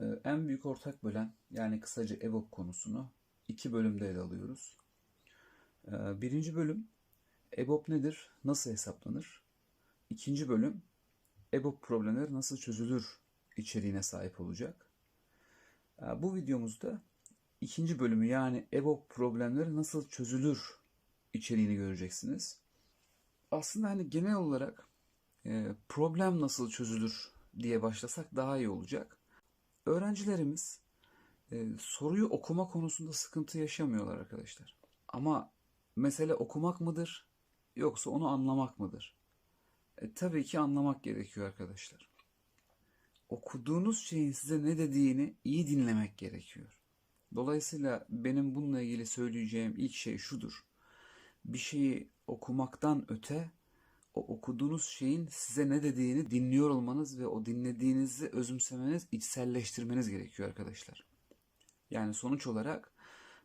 Ee, En büyük ortak bölen yani kısaca EBOB konusunu iki bölümde ele alıyoruz. Ee, Birinci bölüm EBOB nedir, nasıl hesaplanır? İkinci bölüm EBOB problemleri nasıl çözülür içeriğine sahip olacak. Ee, Bu videomuzda ikinci bölümü yani EBOB problemleri nasıl çözülür içeriğini göreceksiniz. Aslında hani genel olarak e, problem nasıl çözülür diye başlasak daha iyi olacak. Öğrencilerimiz e, soruyu okuma konusunda sıkıntı yaşamıyorlar arkadaşlar. Ama mesele okumak mıdır yoksa onu anlamak mıdır? E, tabii ki anlamak gerekiyor arkadaşlar. Okuduğunuz şeyin size ne dediğini iyi dinlemek gerekiyor. Dolayısıyla benim bununla ilgili söyleyeceğim ilk şey şudur. Bir şeyi okumaktan öte o okuduğunuz şeyin size ne dediğini dinliyor olmanız ve o dinlediğinizi özümsemeniz, içselleştirmeniz gerekiyor arkadaşlar. Yani sonuç olarak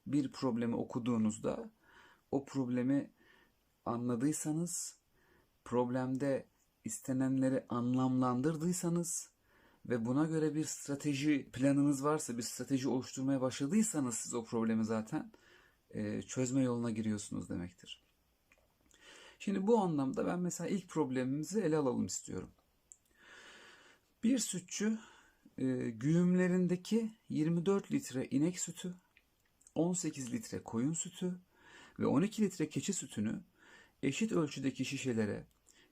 bir problemi okuduğunuzda o problemi anladıysanız, problemde istenenleri anlamlandırdıysanız ve buna göre bir strateji planınız varsa, bir strateji oluşturmaya başladıysanız siz o problemi zaten çözme yoluna giriyorsunuz demektir. Şimdi bu anlamda ben mesela ilk problemimizi ele alalım istiyorum. Bir sütçü e, güğümlerindeki 24 litre inek sütü, 18 litre koyun sütü ve 12 litre keçi sütünü eşit ölçüdeki şişelere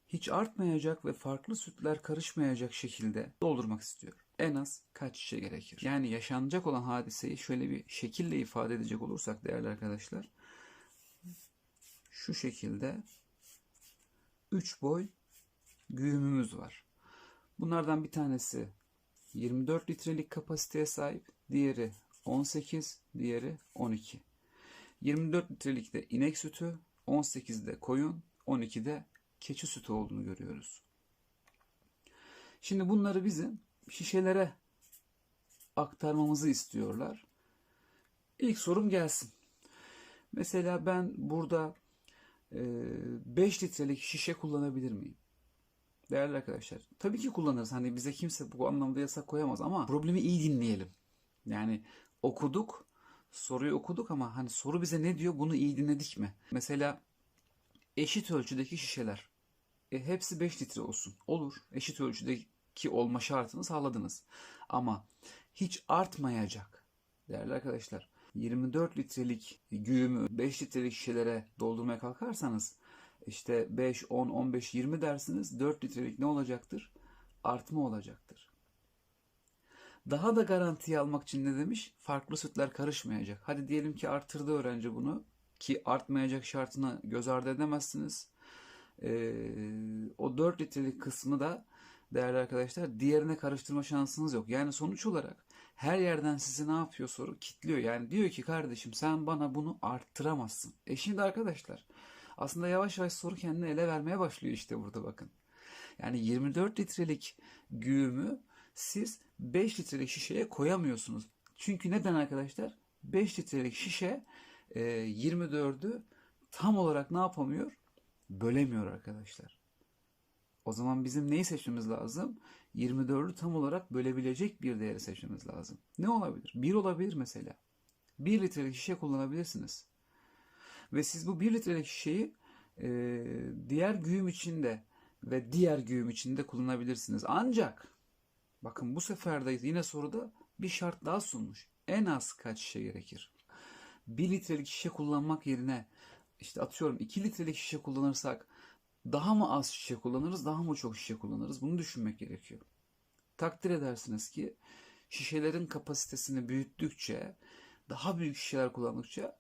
hiç artmayacak ve farklı sütler karışmayacak şekilde doldurmak istiyor. En az kaç şişe gerekir? Yani yaşanacak olan hadiseyi şöyle bir şekille ifade edecek olursak değerli arkadaşlar. Şu şekilde 3 boy güğümümüz var. Bunlardan bir tanesi 24 litrelik kapasiteye sahip, diğeri 18, diğeri 12. 24 litrelikte inek sütü, 18'de koyun, 12'de keçi sütü olduğunu görüyoruz. Şimdi bunları bizim şişelere aktarmamızı istiyorlar. İlk sorum gelsin. Mesela ben burada 5 litrelik şişe kullanabilir miyim? Değerli arkadaşlar, tabii ki kullanırız. Hani bize kimse bu anlamda yasak koyamaz ama problemi iyi dinleyelim. Yani okuduk, soruyu okuduk ama hani soru bize ne diyor bunu iyi dinledik mi? Mesela eşit ölçüdeki şişeler. E, hepsi 5 litre olsun. Olur. Eşit ölçüdeki olma şartını sağladınız. Ama hiç artmayacak. Değerli arkadaşlar, 24 litrelik güğümü 5 litrelik şişelere doldurmaya kalkarsanız işte 5, 10, 15, 20 dersiniz 4 litrelik ne olacaktır? Artma olacaktır. Daha da garantiye almak için ne demiş? Farklı sütler karışmayacak. Hadi diyelim ki arttırdı öğrenci bunu ki artmayacak şartını göz ardı edemezsiniz. Ee, o 4 litrelik kısmı da değerli arkadaşlar diğerine karıştırma şansınız yok. Yani sonuç olarak her yerden sizi ne yapıyor soru kitliyor. Yani diyor ki kardeşim sen bana bunu arttıramazsın. E şimdi arkadaşlar aslında yavaş yavaş soru kendini ele vermeye başlıyor işte burada bakın. Yani 24 litrelik güğümü siz 5 litrelik şişeye koyamıyorsunuz. Çünkü neden arkadaşlar? 5 litrelik şişe e, 24'ü tam olarak ne yapamıyor? Bölemiyor arkadaşlar. O zaman bizim neyi seçmemiz lazım? 24'ü tam olarak bölebilecek bir değeri seçmemiz lazım. Ne olabilir? 1 olabilir mesela. 1 litrelik şişe kullanabilirsiniz. Ve siz bu 1 litrelik şişeyi e, diğer güğüm içinde ve diğer güğüm içinde kullanabilirsiniz. Ancak bakın bu sefer de yine soruda bir şart daha sunmuş. En az kaç şişe gerekir? 1 litrelik şişe kullanmak yerine işte atıyorum 2 litrelik şişe kullanırsak daha mı az şişe kullanırız, daha mı çok şişe kullanırız? Bunu düşünmek gerekiyor. Takdir edersiniz ki şişelerin kapasitesini büyüttükçe, daha büyük şişeler kullandıkça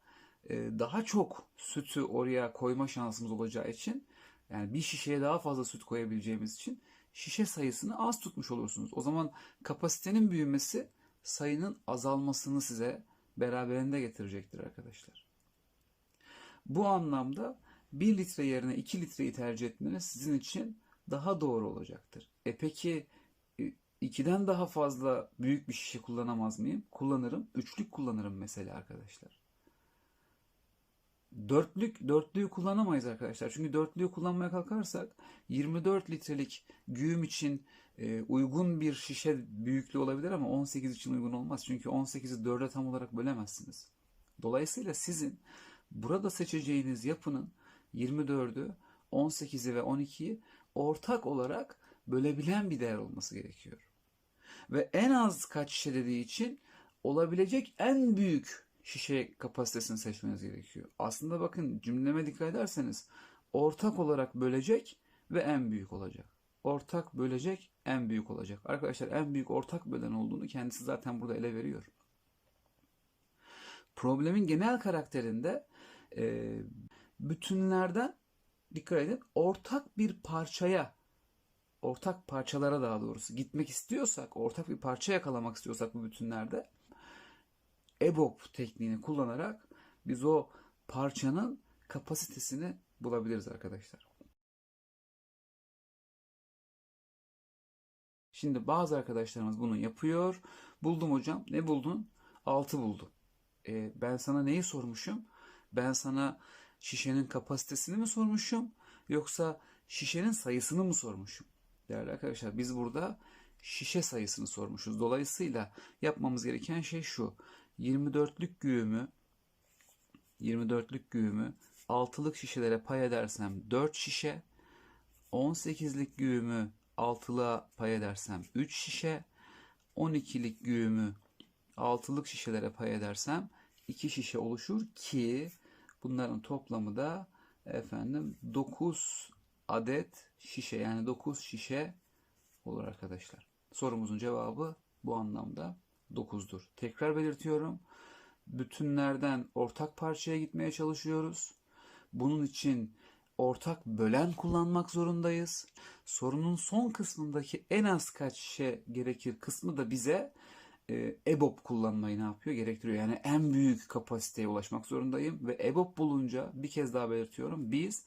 e, daha çok sütü oraya koyma şansımız olacağı için yani bir şişeye daha fazla süt koyabileceğimiz için şişe sayısını az tutmuş olursunuz. O zaman kapasitenin büyümesi sayının azalmasını size beraberinde getirecektir arkadaşlar. Bu anlamda 1 litre yerine 2 litreyi tercih etmeniz sizin için daha doğru olacaktır. E peki 2'den daha fazla büyük bir şişe kullanamaz mıyım? Kullanırım. Üçlük kullanırım mesela arkadaşlar. dörtlük dörtlüğü kullanamayız arkadaşlar. Çünkü dörtlüğü kullanmaya kalkarsak 24 litrelik güğüm için e, uygun bir şişe büyüklüğü olabilir ama 18 için uygun olmaz. Çünkü 18'i 4'e tam olarak bölemezsiniz. Dolayısıyla sizin burada seçeceğiniz yapının 24'ü, 18'i ve 12'yi ortak olarak bölebilen bir değer olması gerekiyor. Ve en az kaç şişe dediği için olabilecek en büyük şişe kapasitesini seçmeniz gerekiyor. Aslında bakın cümleme dikkat ederseniz ortak olarak bölecek ve en büyük olacak. Ortak bölecek en büyük olacak. Arkadaşlar en büyük ortak bölen olduğunu kendisi zaten burada ele veriyor. Problemin genel karakterinde e, bütünlerden dikkat edin ortak bir parçaya ortak parçalara daha doğrusu gitmek istiyorsak, ortak bir parça yakalamak istiyorsak bu bütünlerde EBOB tekniğini kullanarak biz o parçanın kapasitesini bulabiliriz arkadaşlar. Şimdi bazı arkadaşlarımız bunu yapıyor. Buldum hocam. Ne buldun? 6 buldum. E, ben sana neyi sormuşum? Ben sana şişenin kapasitesini mi sormuşum? Yoksa şişenin sayısını mı sormuşum? Değerli arkadaşlar biz burada şişe sayısını sormuşuz. Dolayısıyla yapmamız gereken şey şu. 24'lük güğümü 24'lük güğümü 6'lık şişelere pay edersem 4 şişe 18'lik güğümü 6'lığa pay edersem 3 şişe 12'lik güğümü 6'lık şişelere pay edersem 2 şişe oluşur ki bunların toplamı da efendim 9 adet şişe yani 9 şişe olur arkadaşlar. Sorumuzun cevabı bu anlamda 9'dur. Tekrar belirtiyorum. Bütünlerden ortak parçaya gitmeye çalışıyoruz. Bunun için ortak bölen kullanmak zorundayız. Sorunun son kısmındaki en az kaç şişe gerekir kısmı da bize e, EBOB kullanmayı ne yapıyor? Gerektiriyor. Yani en büyük kapasiteye ulaşmak zorundayım ve EBOB bulunca bir kez daha belirtiyorum. Biz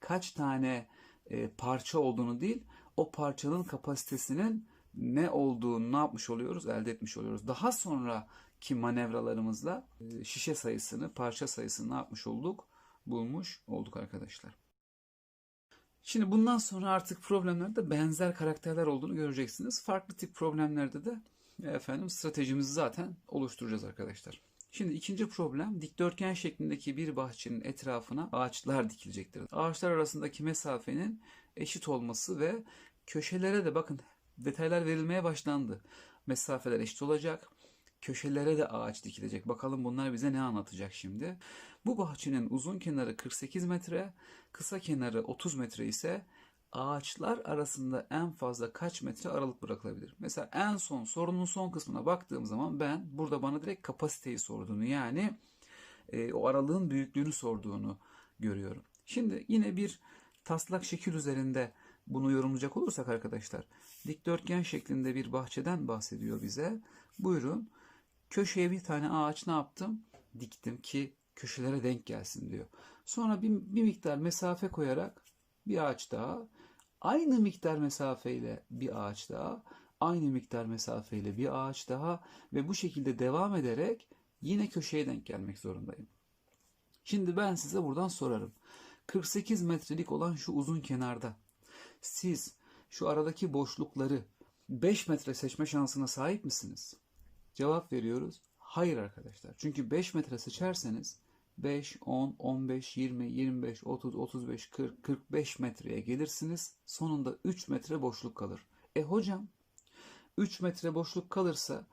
kaç tane e, parça olduğunu değil, o parçanın kapasitesinin ne olduğunu ne yapmış oluyoruz? Elde etmiş oluyoruz. Daha sonraki manevralarımızla e, şişe sayısını, parça sayısını ne yapmış olduk? Bulmuş olduk arkadaşlar. Şimdi bundan sonra artık problemlerde benzer karakterler olduğunu göreceksiniz. Farklı tip problemlerde de efendim stratejimizi zaten oluşturacağız arkadaşlar. Şimdi ikinci problem dikdörtgen şeklindeki bir bahçenin etrafına ağaçlar dikilecektir. Ağaçlar arasındaki mesafenin eşit olması ve köşelere de bakın detaylar verilmeye başlandı. Mesafeler eşit olacak. Köşelere de ağaç dikilecek. Bakalım bunlar bize ne anlatacak şimdi. Bu bahçenin uzun kenarı 48 metre, kısa kenarı 30 metre ise ağaçlar arasında en fazla kaç metre aralık bırakılabilir? Mesela en son sorunun son kısmına baktığım zaman ben burada bana direkt kapasiteyi sorduğunu yani e, o aralığın büyüklüğünü sorduğunu görüyorum. Şimdi yine bir taslak şekil üzerinde bunu yorumlayacak olursak arkadaşlar dikdörtgen şeklinde bir bahçeden bahsediyor bize. Buyurun köşeye bir tane ağaç ne yaptım? Diktim ki köşelere denk gelsin diyor. Sonra bir, bir miktar mesafe koyarak bir ağaç daha aynı miktar mesafeyle bir ağaç daha aynı miktar mesafeyle bir ağaç daha ve bu şekilde devam ederek yine köşeye denk gelmek zorundayım. Şimdi ben size buradan sorarım. 48 metrelik olan şu uzun kenarda siz şu aradaki boşlukları 5 metre seçme şansına sahip misiniz? Cevap veriyoruz. Hayır arkadaşlar. Çünkü 5 metre seçerseniz 5, 10, 15, 20, 25, 30, 35, 40, 45 metreye gelirsiniz. Sonunda 3 metre boşluk kalır. E hocam 3 metre boşluk kalırsa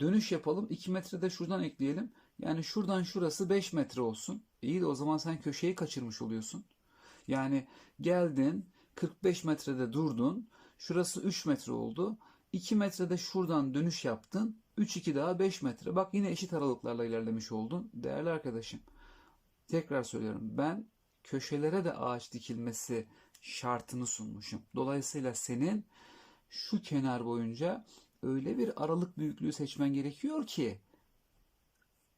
dönüş yapalım. 2 metre de şuradan ekleyelim. Yani şuradan şurası 5 metre olsun. İyi de o zaman sen köşeyi kaçırmış oluyorsun. Yani geldin 45 metrede durdun. Şurası 3 metre oldu. 2 metrede şuradan dönüş yaptın. 3 2 daha 5 metre. Bak yine eşit aralıklarla ilerlemiş oldun. Değerli arkadaşım. Tekrar söylüyorum. Ben köşelere de ağaç dikilmesi şartını sunmuşum. Dolayısıyla senin şu kenar boyunca öyle bir aralık büyüklüğü seçmen gerekiyor ki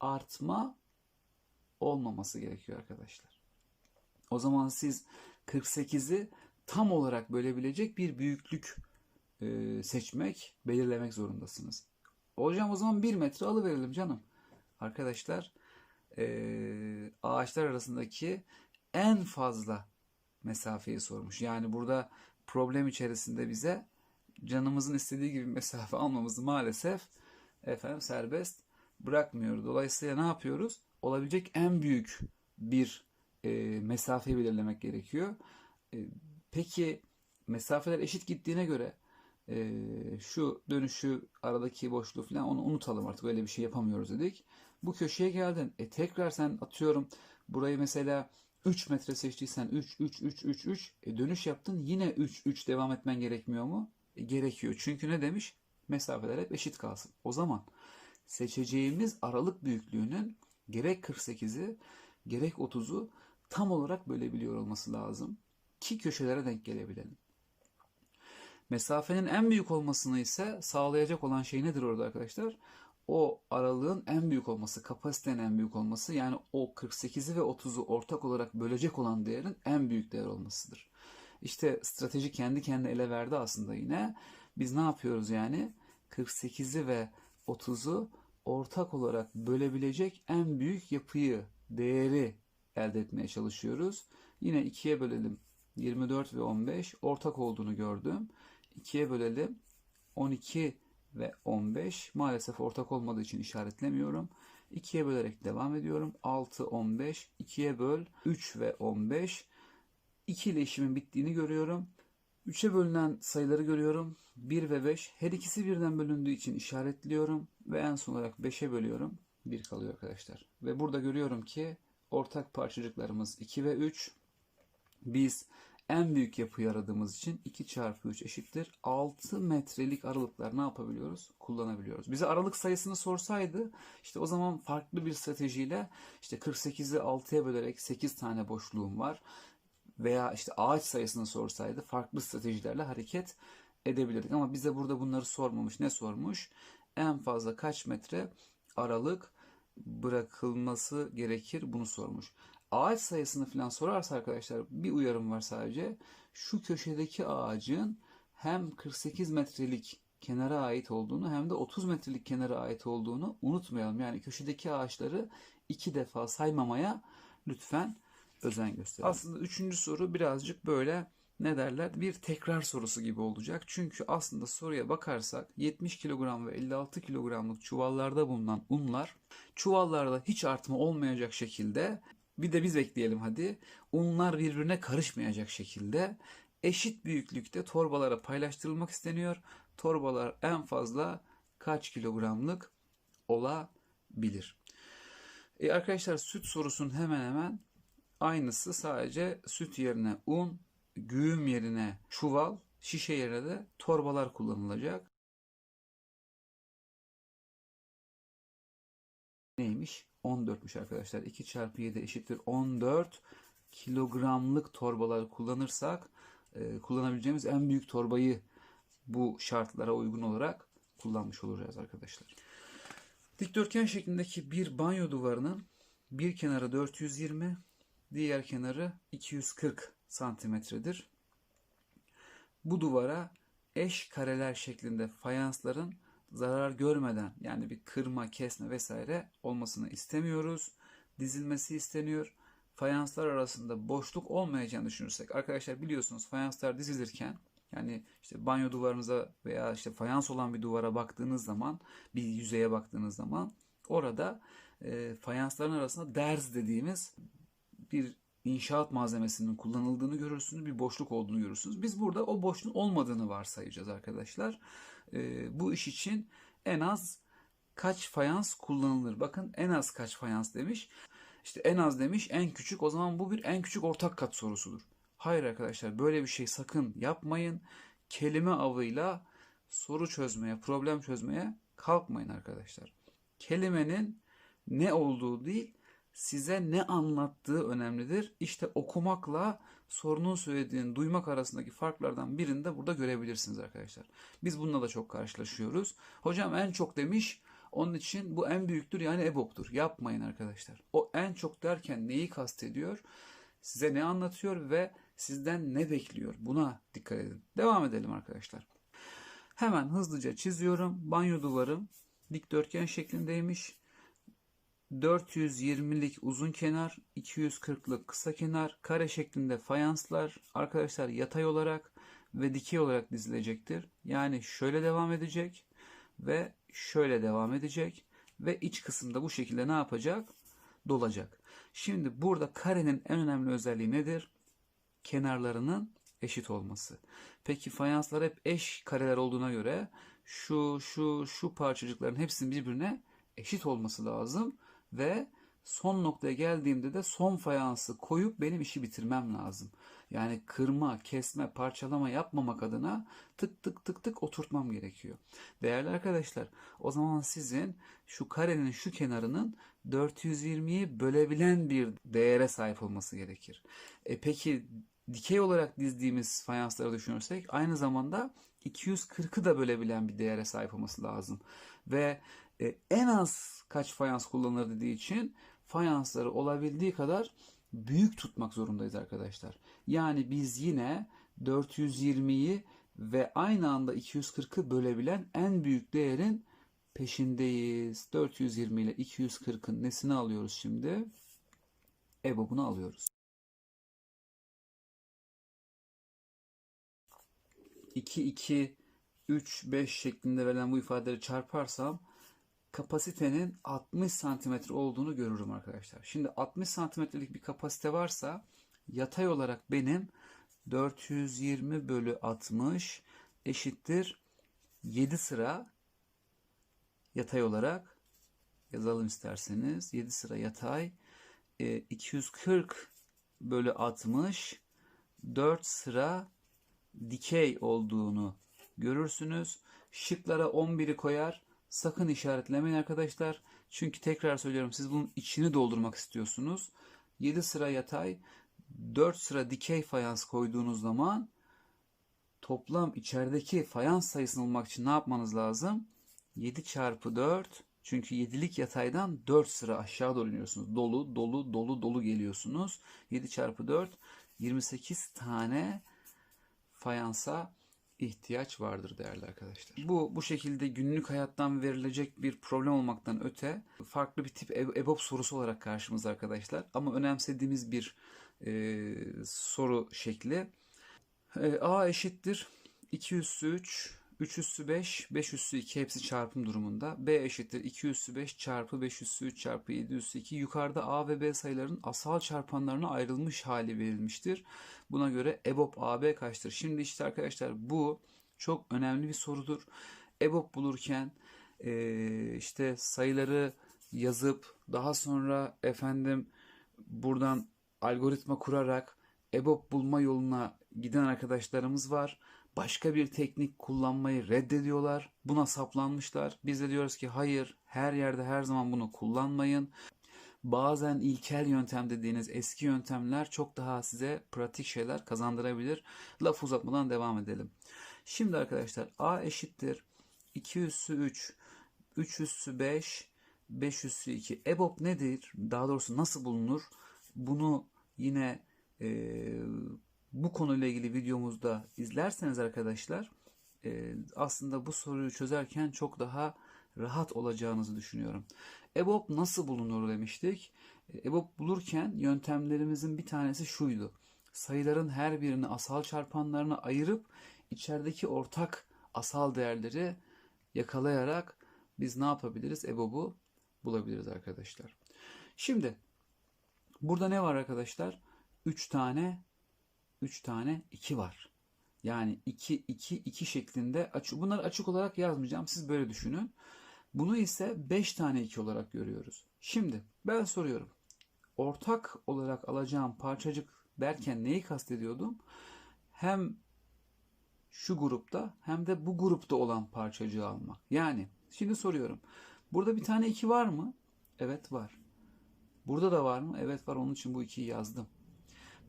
artma olmaması gerekiyor arkadaşlar. O zaman siz 48'i tam olarak bölebilecek bir büyüklük e, seçmek, belirlemek zorundasınız. Hocam o zaman 1 metre alıverelim canım. Arkadaşlar e, ağaçlar arasındaki en fazla mesafeyi sormuş. Yani burada problem içerisinde bize canımızın istediği gibi mesafe almamızı maalesef efendim serbest bırakmıyor. Dolayısıyla ne yapıyoruz? Olabilecek en büyük bir e, mesafe belirlemek gerekiyor. E, peki mesafeler eşit gittiğine göre e, şu dönüşü aradaki boşluğu falan onu unutalım artık öyle bir şey yapamıyoruz dedik. Bu köşeye geldin. E tekrar sen atıyorum burayı mesela 3 metre seçtiysen 3 3 3 3 3 e dönüş yaptın yine 3 3 devam etmen gerekmiyor mu? E, gerekiyor. Çünkü ne demiş? Mesafeler hep eşit kalsın. O zaman seçeceğimiz aralık büyüklüğünün gerek 48'i gerek 30'u tam olarak bölebiliyor olması lazım ki köşelere denk gelebilelim. Mesafenin en büyük olmasını ise sağlayacak olan şey nedir orada arkadaşlar? O aralığın en büyük olması, kapasitenin en büyük olması yani o 48'i ve 30'u ortak olarak bölecek olan değerin en büyük değer olmasıdır. İşte strateji kendi kendine ele verdi aslında yine. Biz ne yapıyoruz yani? 48'i ve 30'u ortak olarak bölebilecek en büyük yapıyı, değeri elde etmeye çalışıyoruz. Yine 2'ye bölelim. 24 ve 15 ortak olduğunu gördüm. 2'ye bölelim. 12 ve 15 maalesef ortak olmadığı için işaretlemiyorum. 2'ye bölerek devam ediyorum. 6, 15, 2'ye böl, 3 ve 15. 2 ile işimin bittiğini görüyorum. 3'e bölünen sayıları görüyorum. 1 ve 5. Her ikisi birden bölündüğü için işaretliyorum. Ve en son olarak 5'e bölüyorum. 1 kalıyor arkadaşlar. Ve burada görüyorum ki ortak parçacıklarımız 2 ve 3. Biz en büyük yapıyı aradığımız için 2 çarpı 3 eşittir. 6 metrelik aralıklar ne yapabiliyoruz? Kullanabiliyoruz. Bize aralık sayısını sorsaydı işte o zaman farklı bir stratejiyle işte 48'i 6'ya bölerek 8 tane boşluğum var veya işte ağaç sayısını sorsaydı farklı stratejilerle hareket edebilirdik. Ama bize burada bunları sormamış. Ne sormuş? En fazla kaç metre aralık bırakılması gerekir bunu sormuş. Ağaç sayısını falan sorarsa arkadaşlar bir uyarım var sadece. Şu köşedeki ağacın hem 48 metrelik kenara ait olduğunu hem de 30 metrelik kenara ait olduğunu unutmayalım. Yani köşedeki ağaçları iki defa saymamaya lütfen özen gösterin. Aslında üçüncü soru birazcık böyle ne derler bir tekrar sorusu gibi olacak. Çünkü aslında soruya bakarsak 70 kilogram ve 56 kilogramlık çuvallarda bulunan unlar çuvallarda hiç artma olmayacak şekilde bir de biz ekleyelim hadi unlar birbirine karışmayacak şekilde eşit büyüklükte torbalara paylaştırılmak isteniyor. Torbalar en fazla kaç kilogramlık olabilir? E arkadaşlar süt sorusunun hemen hemen aynısı sadece süt yerine un, güğüm yerine çuval, şişe yerine de torbalar kullanılacak. Neymiş? 14'müş arkadaşlar. 2 çarpı 7 eşittir 14 kilogramlık torbalar kullanırsak e, kullanabileceğimiz en büyük torbayı bu şartlara uygun olarak kullanmış olacağız arkadaşlar. Dikdörtgen şeklindeki bir banyo duvarının bir kenarı 420, diğer kenarı 240 santimetredir. Bu duvara eş kareler şeklinde fayansların zarar görmeden yani bir kırma, kesme vesaire olmasını istemiyoruz. Dizilmesi isteniyor. Fayanslar arasında boşluk olmayacağını düşünürsek arkadaşlar biliyorsunuz fayanslar dizilirken yani işte banyo duvarınıza veya işte fayans olan bir duvara baktığınız zaman bir yüzeye baktığınız zaman orada e, fayansların arasında derz dediğimiz bir inşaat malzemesinin kullanıldığını görürsünüz. Bir boşluk olduğunu görürsünüz. Biz burada o boşluğun olmadığını varsayacağız arkadaşlar. E, bu iş için en az kaç fayans kullanılır? Bakın en az kaç fayans demiş. İşte en az demiş en küçük o zaman bu bir en küçük ortak kat sorusudur. Hayır arkadaşlar böyle bir şey sakın yapmayın. Kelime avıyla soru çözmeye, problem çözmeye kalkmayın arkadaşlar. Kelimenin ne olduğu değil, size ne anlattığı önemlidir. İşte okumakla sorunun söylediğini duymak arasındaki farklardan birini de burada görebilirsiniz arkadaşlar. Biz bununla da çok karşılaşıyoruz. Hocam en çok demiş, onun için bu en büyüktür yani EBOB'dur. Yapmayın arkadaşlar. O en çok derken neyi kastediyor? Size ne anlatıyor ve sizden ne bekliyor? Buna dikkat edin. Devam edelim arkadaşlar. Hemen hızlıca çiziyorum. Banyo duvarım dikdörtgen şeklindeymiş. 420'lik uzun kenar, 240'lık kısa kenar, kare şeklinde fayanslar arkadaşlar yatay olarak ve dikey olarak dizilecektir. Yani şöyle devam edecek ve şöyle devam edecek ve iç kısımda bu şekilde ne yapacak? Dolacak. Şimdi burada karenin en önemli özelliği nedir? Kenarlarının eşit olması. Peki fayanslar hep eş kareler olduğuna göre şu şu şu parçacıkların hepsinin birbirine eşit olması lazım ve son noktaya geldiğimde de son fayansı koyup benim işi bitirmem lazım. Yani kırma, kesme, parçalama yapmamak adına tık tık tık tık oturtmam gerekiyor. Değerli arkadaşlar, o zaman sizin şu karenin şu kenarının 420'yi bölebilen bir değere sahip olması gerekir. E peki dikey olarak dizdiğimiz fayansları düşünürsek aynı zamanda 240'ı da bölebilen bir değere sahip olması lazım. Ve e, en az kaç fayans kullanılır dediği için fayansları olabildiği kadar büyük tutmak zorundayız arkadaşlar. Yani biz yine 420'yi ve aynı anda 240'ı bölebilen en büyük değerin peşindeyiz. 420 ile 240'ın nesini alıyoruz şimdi? EBOB'unu alıyoruz. 2, 2, 3, 5 şeklinde verilen bu ifadeleri çarparsam kapasitenin 60 santimetre olduğunu görürüm arkadaşlar. Şimdi 60 santimetrelik bir kapasite varsa yatay olarak benim 420 bölü 60 eşittir 7 sıra yatay olarak yazalım isterseniz 7 sıra yatay e, 240 bölü 60 4 sıra dikey olduğunu görürsünüz. Şıklara 11'i koyar. Sakın işaretlemeyin arkadaşlar. Çünkü tekrar söylüyorum siz bunun içini doldurmak istiyorsunuz. 7 sıra yatay, 4 sıra dikey fayans koyduğunuz zaman toplam içerideki fayans sayısını bulmak için ne yapmanız lazım? 7 çarpı 4 çünkü 7'lik yataydan 4 sıra aşağı doğru iniyorsunuz. Dolu, dolu, dolu, dolu geliyorsunuz. 7 çarpı 4 28 tane fayansa ihtiyaç vardır değerli arkadaşlar. Bu bu şekilde günlük hayattan verilecek bir problem olmaktan öte farklı bir tip EBOB sorusu olarak karşımızda arkadaşlar. Ama önemsediğimiz bir e, soru şekli. E, A eşittir 2 üssü 3 3 üssü 5, 5 üssü 2 hepsi çarpım durumunda. B eşittir 2 üssü 5 çarpı 5 üssü 3 çarpı 7 üssü 2. Yukarıda A ve B sayıların asal çarpanlarına ayrılmış hali verilmiştir. Buna göre EBOB AB kaçtır? Şimdi işte arkadaşlar bu çok önemli bir sorudur. EBOB bulurken e, işte sayıları yazıp daha sonra efendim buradan algoritma kurarak EBOB bulma yoluna giden arkadaşlarımız var başka bir teknik kullanmayı reddediyorlar. Buna saplanmışlar. Biz de diyoruz ki hayır her yerde her zaman bunu kullanmayın. Bazen ilkel yöntem dediğiniz eski yöntemler çok daha size pratik şeyler kazandırabilir. Laf uzatmadan devam edelim. Şimdi arkadaşlar A eşittir 2 üssü 3, 3 üssü 5, 5 üssü 2. EBOB nedir? Daha doğrusu nasıl bulunur? Bunu yine e, bu konuyla ilgili videomuzda izlerseniz arkadaşlar e, aslında bu soruyu çözerken çok daha rahat olacağınızı düşünüyorum. EBOB nasıl bulunur demiştik. E, EBOB bulurken yöntemlerimizin bir tanesi şuydu. Sayıların her birini asal çarpanlarına ayırıp içerideki ortak asal değerleri yakalayarak biz ne yapabiliriz? EBOB'u bulabiliriz arkadaşlar. Şimdi burada ne var arkadaşlar? 3 tane 3 tane 2 var. Yani 2 2 2 şeklinde açık. Bunları açık olarak yazmayacağım. Siz böyle düşünün. Bunu ise 5 tane 2 olarak görüyoruz. Şimdi ben soruyorum. Ortak olarak alacağım parçacık derken neyi kastediyordum? Hem şu grupta hem de bu grupta olan parçacığı almak. Yani şimdi soruyorum. Burada bir tane 2 var mı? Evet var. Burada da var mı? Evet var. Onun için bu 2'yi yazdım.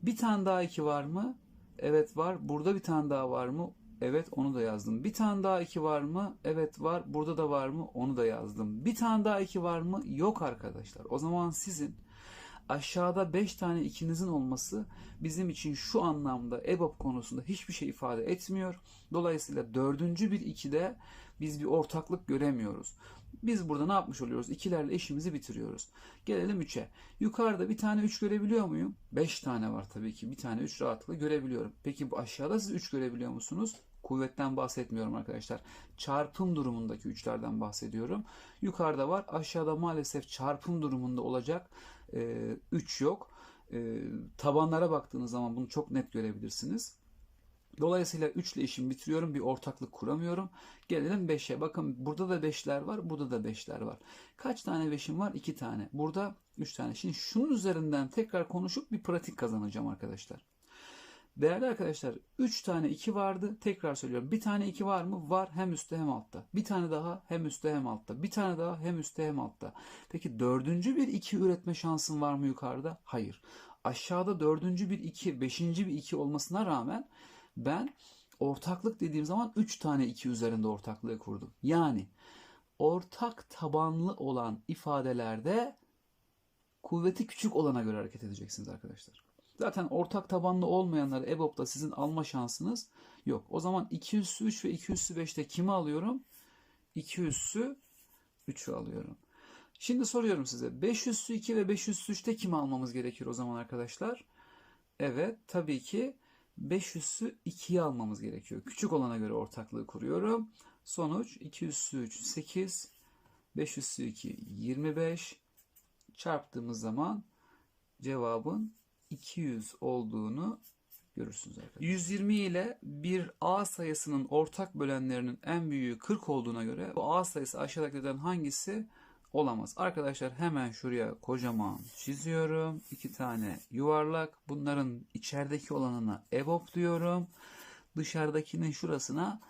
Bir tane daha 2 var mı? Evet var. Burada bir tane daha var mı? Evet onu da yazdım. Bir tane daha 2 var mı? Evet var. Burada da var mı? Onu da yazdım. Bir tane daha 2 var mı? Yok arkadaşlar. O zaman sizin aşağıda 5 tane ikinizin olması bizim için şu anlamda EBOB konusunda hiçbir şey ifade etmiyor. Dolayısıyla dördüncü bir 2'de biz bir ortaklık göremiyoruz. Biz burada ne yapmış oluyoruz? İkilerle işimizi bitiriyoruz. Gelelim 3'e. Yukarıda bir tane 3 görebiliyor muyum? 5 tane var tabii ki. Bir tane 3 rahatlıkla görebiliyorum. Peki bu aşağıda siz 3 görebiliyor musunuz? Kuvvetten bahsetmiyorum arkadaşlar. Çarpım durumundaki 3'lerden bahsediyorum. Yukarıda var. Aşağıda maalesef çarpım durumunda olacak 3 yok. E, tabanlara baktığınız zaman bunu çok net görebilirsiniz. Dolayısıyla 3 ile işimi bitiriyorum. Bir ortaklık kuramıyorum. Gelelim 5'e. Bakın burada da 5'ler var. Burada da 5'ler var. Kaç tane 5'im var? 2 tane. Burada 3 tane. Şimdi şunun üzerinden tekrar konuşup bir pratik kazanacağım arkadaşlar. Değerli arkadaşlar 3 tane 2 vardı. Tekrar söylüyorum. Bir tane 2 var mı? Var. Hem üstte hem altta. Bir tane daha hem üstte hem altta. Bir tane daha hem üstte hem altta. Peki dördüncü bir 2 üretme şansın var mı yukarıda? Hayır. Aşağıda dördüncü bir 2, beşinci bir 2 olmasına rağmen ben ortaklık dediğim zaman 3 tane 2 üzerinde ortaklığı kurdum. Yani ortak tabanlı olan ifadelerde kuvveti küçük olana göre hareket edeceksiniz arkadaşlar. Zaten ortak tabanlı olmayanları EBOB'da sizin alma şansınız yok. O zaman 2 üssü 3 ve 2 üssü 5'te kimi alıyorum? 2 üssü 3'ü alıyorum. Şimdi soruyorum size 5 üssü 2 ve 5 üssü 3'te kimi almamız gerekir o zaman arkadaşlar? Evet tabii ki 5 üssü 2'yi almamız gerekiyor. Küçük olana göre ortaklığı kuruyorum. Sonuç 2 üssü 3 8, 5 üssü 2 25 çarptığımız zaman cevabın 200 olduğunu görürsünüz arkadaşlar. 120 ile bir A sayısının ortak bölenlerinin en büyüğü 40 olduğuna göre bu A sayısı aşağıdakilerden hangisi olamaz? Arkadaşlar hemen şuraya kocaman çiziyorum. İki tane yuvarlak. Bunların içerideki olanına EBOB diyorum. Dışarıdakinin şurasına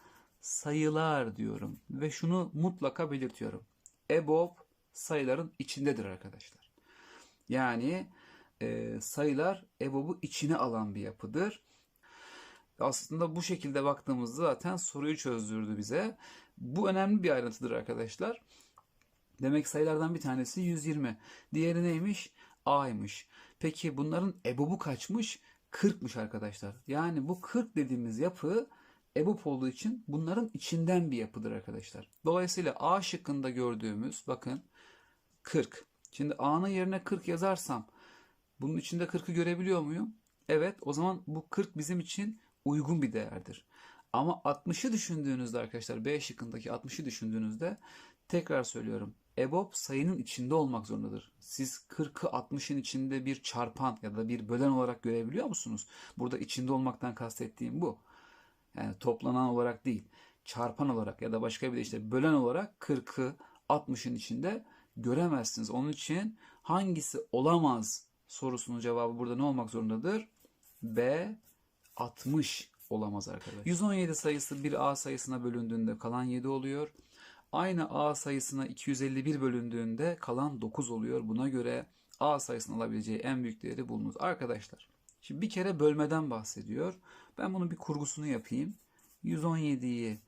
sayılar diyorum. Ve şunu mutlaka belirtiyorum. EBOB sayıların içindedir arkadaşlar. Yani e, sayılar EBOB'u içine alan bir yapıdır. Aslında bu şekilde baktığımızda zaten soruyu çözdürdü bize. Bu önemli bir ayrıntıdır arkadaşlar. Demek sayılardan bir tanesi 120. Diğeri neymiş? A'ymış. Peki bunların EBOB'u kaçmış? 40'mış arkadaşlar. Yani bu 40 dediğimiz yapı EBOB olduğu için bunların içinden bir yapıdır arkadaşlar. Dolayısıyla A şıkkında gördüğümüz bakın 40. Şimdi A'nın yerine 40 yazarsam bunun içinde 40'ı görebiliyor muyum? Evet o zaman bu 40 bizim için uygun bir değerdir. Ama 60'ı düşündüğünüzde arkadaşlar B şıkkındaki 60'ı düşündüğünüzde tekrar söylüyorum. EBOB sayının içinde olmak zorundadır. Siz 40'ı 60'ın içinde bir çarpan ya da bir bölen olarak görebiliyor musunuz? Burada içinde olmaktan kastettiğim bu. Yani toplanan olarak değil. Çarpan olarak ya da başka bir de işte bölen olarak 40'ı 60'ın içinde göremezsiniz. Onun için hangisi olamaz sorusunun cevabı burada ne olmak zorundadır? B 60 olamaz arkadaşlar. 117 sayısı bir A sayısına bölündüğünde kalan 7 oluyor. Aynı A sayısına 251 bölündüğünde kalan 9 oluyor. Buna göre A sayısının alabileceği en büyük değeri bulunuz. Arkadaşlar şimdi bir kere bölmeden bahsediyor. Ben bunun bir kurgusunu yapayım. 117'yi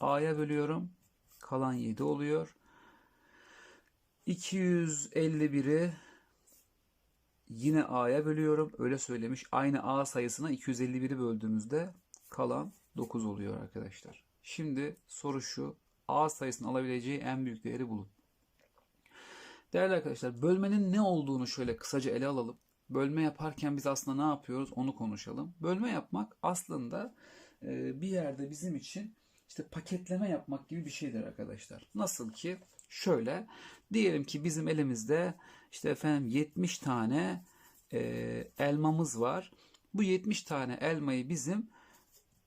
A'ya bölüyorum. Kalan 7 oluyor. 251'i yine A'ya bölüyorum. Öyle söylemiş. Aynı A sayısına 251'i böldüğümüzde kalan 9 oluyor arkadaşlar. Şimdi soru şu. A sayısının alabileceği en büyük değeri bulun. Değerli arkadaşlar bölmenin ne olduğunu şöyle kısaca ele alalım. Bölme yaparken biz aslında ne yapıyoruz onu konuşalım. Bölme yapmak aslında e, bir yerde bizim için işte paketleme yapmak gibi bir şeydir arkadaşlar. Nasıl ki şöyle diyelim ki bizim elimizde işte efendim 70 tane e, elmamız var. Bu 70 tane elmayı bizim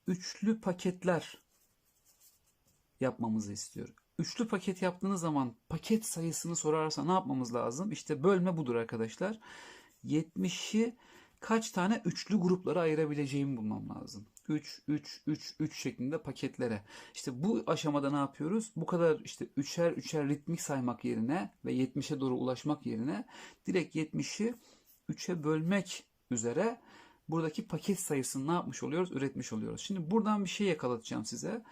üçlü paketler yapmamızı istiyor. Üçlü paket yaptığınız zaman paket sayısını sorarsa ne yapmamız lazım? İşte bölme budur arkadaşlar. 70'i kaç tane üçlü gruplara ayırabileceğimi bulmam lazım. 3, 3, 3, 3 şeklinde paketlere. İşte bu aşamada ne yapıyoruz? Bu kadar işte üçer üçer ritmik saymak yerine ve 70'e doğru ulaşmak yerine direkt 70'i 3'e bölmek üzere buradaki paket sayısını ne yapmış oluyoruz? Üretmiş oluyoruz. Şimdi buradan bir şey yakalatacağım size.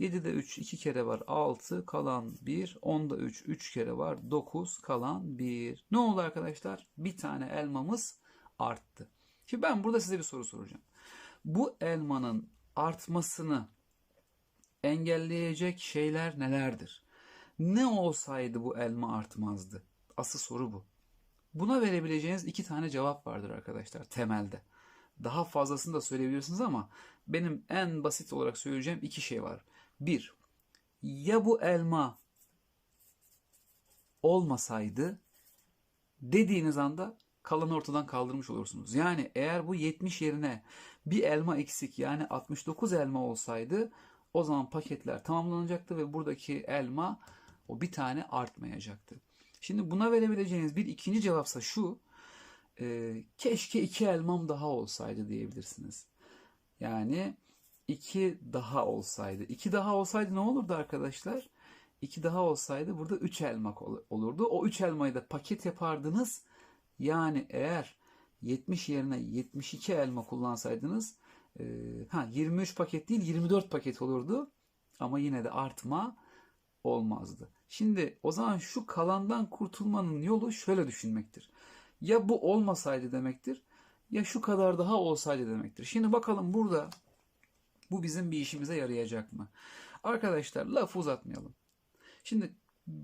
7'de 3 2 kere var 6 kalan 1. 10'da 3 3 kere var 9 kalan 1. Ne oldu arkadaşlar? Bir tane elmamız arttı. Şimdi ben burada size bir soru soracağım. Bu elmanın artmasını engelleyecek şeyler nelerdir? Ne olsaydı bu elma artmazdı? Asıl soru bu. Buna verebileceğiniz iki tane cevap vardır arkadaşlar temelde. Daha fazlasını da söyleyebilirsiniz ama benim en basit olarak söyleyeceğim iki şey var. Bir, ya bu elma olmasaydı dediğiniz anda kalanı ortadan kaldırmış olursunuz. Yani eğer bu 70 yerine bir elma eksik yani 69 elma olsaydı o zaman paketler tamamlanacaktı ve buradaki elma o bir tane artmayacaktı. Şimdi buna verebileceğiniz bir ikinci cevapsa şu. e, keşke iki elmam daha olsaydı diyebilirsiniz. Yani iki daha olsaydı. iki daha olsaydı ne olurdu arkadaşlar? İki daha olsaydı burada üç elmak ol- olurdu. O üç elmayı da paket yapardınız. Yani eğer 70 yerine 72 elma kullansaydınız e, ha 23 paket değil 24 paket olurdu. Ama yine de artma olmazdı. Şimdi o zaman şu kalandan kurtulmanın yolu şöyle düşünmektir. Ya bu olmasaydı demektir ya şu kadar daha olsaydı demektir. Şimdi bakalım burada bu bizim bir işimize yarayacak mı? Arkadaşlar lafı uzatmayalım. Şimdi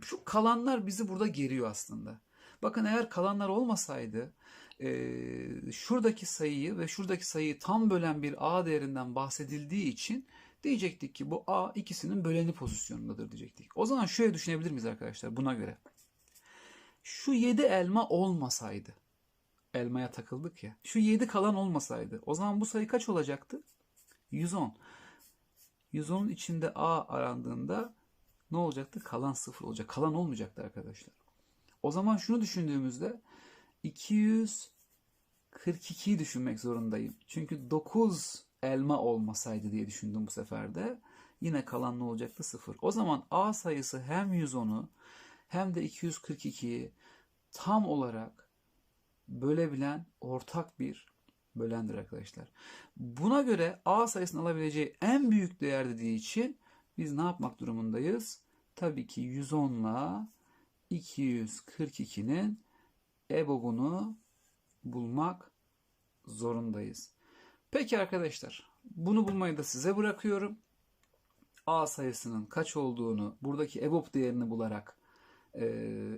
şu kalanlar bizi burada geriyor aslında. Bakın eğer kalanlar olmasaydı e, şuradaki sayıyı ve şuradaki sayıyı tam bölen bir A değerinden bahsedildiği için diyecektik ki bu A ikisinin böleni pozisyonundadır diyecektik. O zaman şöyle düşünebilir miyiz arkadaşlar buna göre? Şu 7 elma olmasaydı elmaya takıldık ya. Şu 7 kalan olmasaydı o zaman bu sayı kaç olacaktı? 110. 110'un içinde A arandığında ne olacaktı? Kalan 0 olacak. Kalan olmayacaktı arkadaşlar. O zaman şunu düşündüğümüzde 242'yi düşünmek zorundayım. Çünkü 9 elma olmasaydı diye düşündüm bu sefer de. Yine kalan ne olacaktı? 0. O zaman A sayısı hem 110'u hem de 242'yi tam olarak bölebilen ortak bir bölendir arkadaşlar. Buna göre A sayısının alabileceği en büyük değer dediği için biz ne yapmak durumundayız? Tabii ki 110 ile 242'nin EBOB'unu bulmak zorundayız. Peki arkadaşlar, bunu bulmayı da size bırakıyorum. A sayısının kaç olduğunu buradaki EBOB değerini bularak e,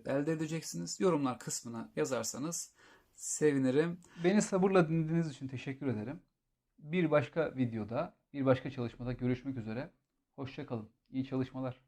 elde edeceksiniz. Yorumlar kısmına yazarsanız sevinirim. Beni sabırla dinlediğiniz için teşekkür ederim. Bir başka videoda, bir başka çalışmada görüşmek üzere. Hoşça kalın. İyi çalışmalar.